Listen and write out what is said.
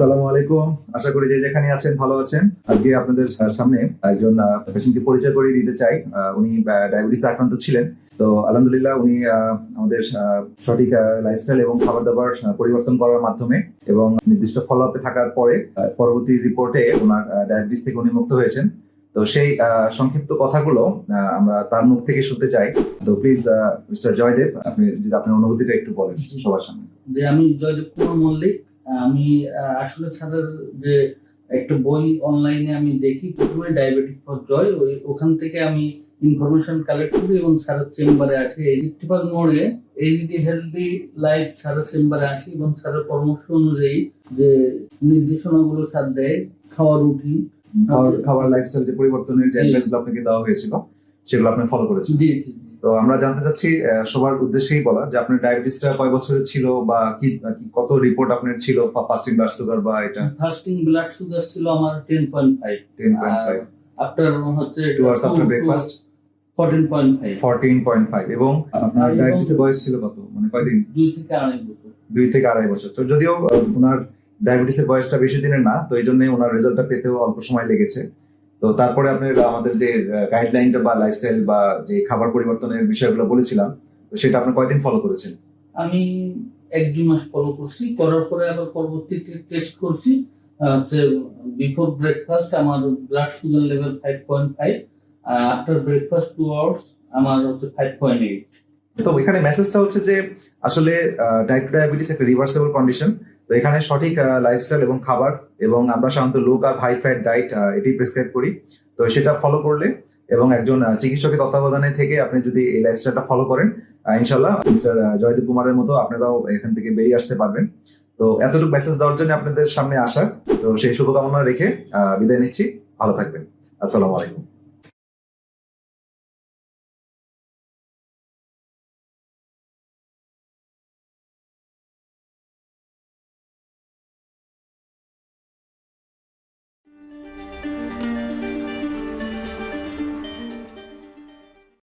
সালামু আলাইকুম। আশা করি যে যেখানে আছেন ভালো আছেন। আজকে আপনাদের সামনে একজন পেশেন্টকে পরিচয় করিয়ে দিতে চাই। উনি ডায়াবেটিস আক্রান্ত ছিলেন। তো আলহামদুলিল্লাহ উনি আমাদের সঠিক লাইফস্টাইল এবং খাবার দাবার পরিবর্তন করার মাধ্যমে এবং নির্দিষ্ট ফলো আপে থাকার পরে পরবর্তী রিপোর্টে ওনার ডায়াবেটিস থেকে উনি মুক্ত হয়েছেন। তো সেই সংক্ষিপ্ত কথাগুলো আমরা তার মুখ থেকে শুনতে চাই। তো প্লিজ মিস্টার জয়দেব, আপনি যদি আপনার অনুভূতিটা একটু বলেন সবার সামনে। যে আমি জয়দেব কুমার মল্লিক আমি আসলে স্যারের যে একটা বই অনলাইনে আমি দেখি প্রথমে ডায়াবেটিক ফর জয় ওই ওখান থেকে আমি ইনফরমেশন কালেক্ট করি এবং স্যারের চেম্বারে আসি। এই ইত্তেফাক মোড়ে এইচডি হেলদি লাইফ স্যারের চেম্বারে আসি এবং স্যারের পরামর্শ অনুযায়ী যে নির্দেশনাগুলো স্যার দেয় খাওয়ার রুটিন খাবার খাবার লাইফস্টাইল যে পরিবর্তনের যে অ্যাডভাইসগুলো আপনাকে দেওয়া হয়েছিল সেগুলো আপনি ফলো করেছেন। জি জি। তো আমরা জানতে চাচ্ছি সবার উদ্দেশ্যেই বলা যে আপনার ডায়াবেটিসটা কয় বছরের ছিল বা কি কত রিপোর্ট আপনার ছিল ফাস্টিং ব্লাড সুগার বা এটা? ফাস্টিং ব্লাড সুগার ছিল আমার ten point five ten point five after হচ্ছে two hours after breakfast fourteen point five fourteen point five এবং আপনার ডায়াবেটিসের বয়স ছিল কত? মানে কয়দিন? দুই থেকে আড়াই বছর। দুই থেকে আড়াই বছর। তো যদিও ওনার ডায়াবেটিসের বয়সটা বেশি দিনের না তো এই জন্য ওনার রেজাল্টটা পেতেও অল্প সময় লেগেছে। তো তারপরে আপনার আমাদের যে গাইডলাইনটা বা লাইফস্টাইল বা যে খাবার পরিবর্তনের বিষয়গুলো বলেছিলাম তো সেটা আপনি কয়দিন ফলো করেছেন? আমি এক দুই মাস ফলো করছি করার পরে আবার পরবর্তীতে টেস্ট করছি বিফোর ব্রেকফাস্ট আমার blood sugar level five point five after breakfast two hours আমার হচ্ছে ফাইভ পয়েন্ট এইট তো এখানে মেসেজটা হচ্ছে যে আসলে টু ডায়াবেটিস একটা রিভার্সেবল কন্ডিশন তো এখানে সঠিক লাইফস্টাইল এবং খাবার এবং আমরা সাধারণত low carb high fat diet এটি প্রেসক্রাইব করি। তো সেটা ফলো করলে এবং একজন চিকিৎসকের তত্ত্বাবধানে থেকে আপনি যদি এই লাইফস্টাইলটা ফলো করেন ইনশাল্লাহ মিস্টার জয়দীপ কুমারের মতো আপনারাও এখান থেকে বেরিয়ে আসতে পারবেন। তো এতটুকু মেসেজ দেওয়ার জন্য আপনাদের সামনে আসা। তো সেই শুভকামনা রেখে বিদায় নিচ্ছি। ভালো থাকবেন। আসসালামু আলাইকুম।